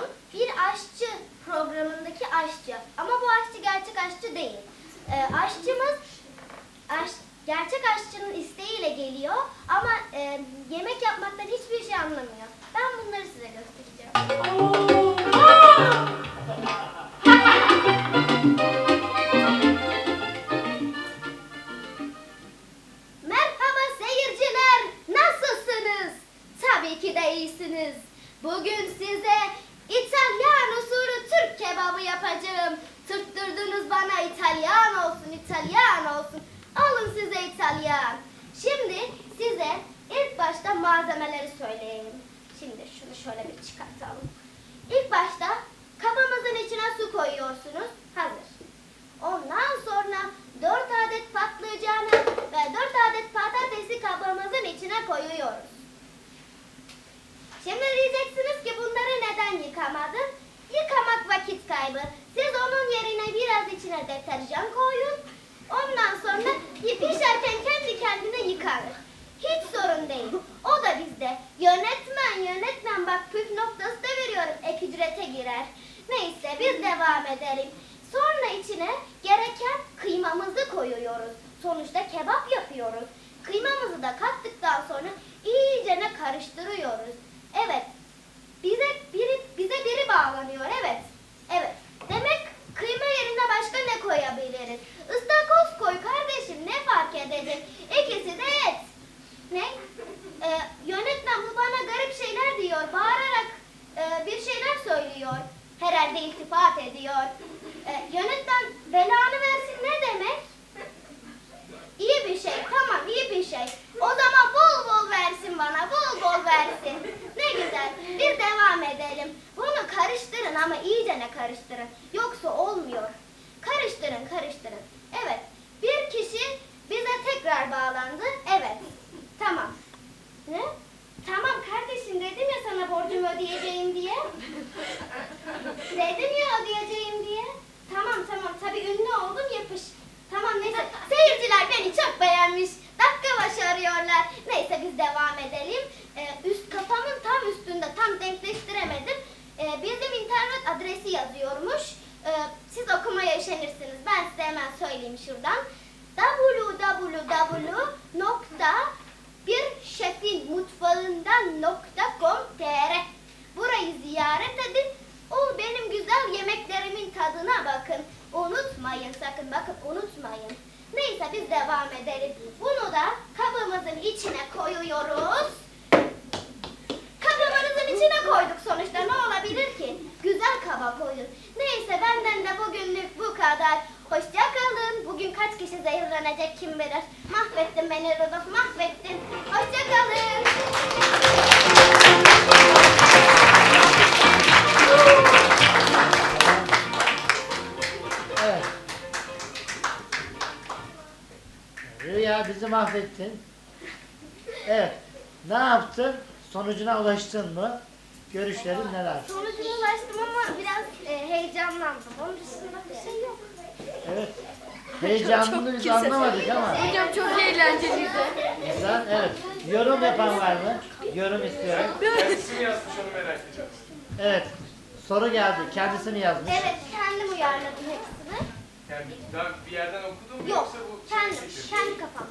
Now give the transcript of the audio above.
oyun bir aşçı programındaki aşçı. Ama bu aşçı gerçek aşçı değil. Ee, aşçımız aş, gerçek aşçının isteğiyle geliyor ama e, yemek yapmaktan hiçbir şey anlamıyor. Ben bunları size göstereceğim. Merhaba seyirciler, nasılsınız? Tabii ki de iyisiniz. Bugün size İtalyan usulü Türk kebabı yapacağım. Tutturduğunuz bana İtalyan olsun, İtalyan olsun. Alın size İtalyan. Şimdi size ilk başta malzemeleri söyleyeyim. Şimdi şunu şöyle bir çıkartalım. İlk başta kabımızın içine su koyuyorsunuz. Hazır. Ondan sonra 4 adet patlıcanı ve 4 adet patatesi kabımızın içine koyuyoruz. Şimdi neden yıkamadın? Yıkamak vakit kaybı. Siz onun yerine biraz içine deterjan koyun. Ondan sonra pişerken kendi kendine yıkanır. Hiç sorun değil. O da bizde. Yönetmen yönetmen bak püf noktası da veriyorum. Ek ücrete girer. Neyse biz devam edelim. Sonra içine gereken kıymamızı koyuyoruz. Sonuçta kebap yapıyoruz. Kıymamızı da kattıktan sonra iyicene karıştırıyoruz. Evet. Bize biri bize biri bağlanıyor. Evet. Evet. Demek kıyma yerine başka ne koyabiliriz? Istakoz koy kardeşim ne fark edecek? İkisi de et. Ne? Ee, yönetmen bu bana garip şeyler diyor. Bağırarak e, bir şeyler söylüyor. Herhalde iltifat ediyor. Ee, yönetmen belanı versin ne demek? İyi bir şey. Tamam iyi bir şey. O zaman bol bol versin bana. Bol bol versin. Ne güzel. Biz devam edelim. Bunu karıştırın ama iyicene karıştırın. Yoksa olmuyor. Karıştırın karıştırın. Hemen söyleyeyim şuradan. www nokta bir şefin mutfağından.com.tr Burayı ziyaret edin. O benim güzel yemeklerimin tadına bakın. Unutmayın sakın bakın unutmayın. Neyse biz devam edelim. Bunu da kabımızın içine koyuyoruz. Kabımızın içine koyduk sonuçta ne olabilir ki? Güzel kaba koyduk. Neyse benden de bugünlük bu kadar. Hoşça kalın. Bugün kaç zehirlenecek kim bilir. Mahvettin beni Rudolf mahvettin. Hoşça kalın. Evet. Rüya bizi mahvettin. Evet. Ne yaptın? Sonucuna ulaştın mı? Görüşlerin neler? Sonucuna ulaştım ama biraz e, heyecanlandım. Onun dışında bir şey yok. Evet. Heyecanını biz anlamadık ama. Hocam çok eğlenceliydi. Güzel. Evet. Yorum yapan var mı? Yorum istiyorum. Kendisi yazmış onu merak ediyoruz. Evet. Soru geldi. Kendisini yazmış. Evet kendim uyarladım hepsini. Yani daha bir yerden okudun mu Yok yoksa bu şey kendim, fikrin? kendi kafamdan.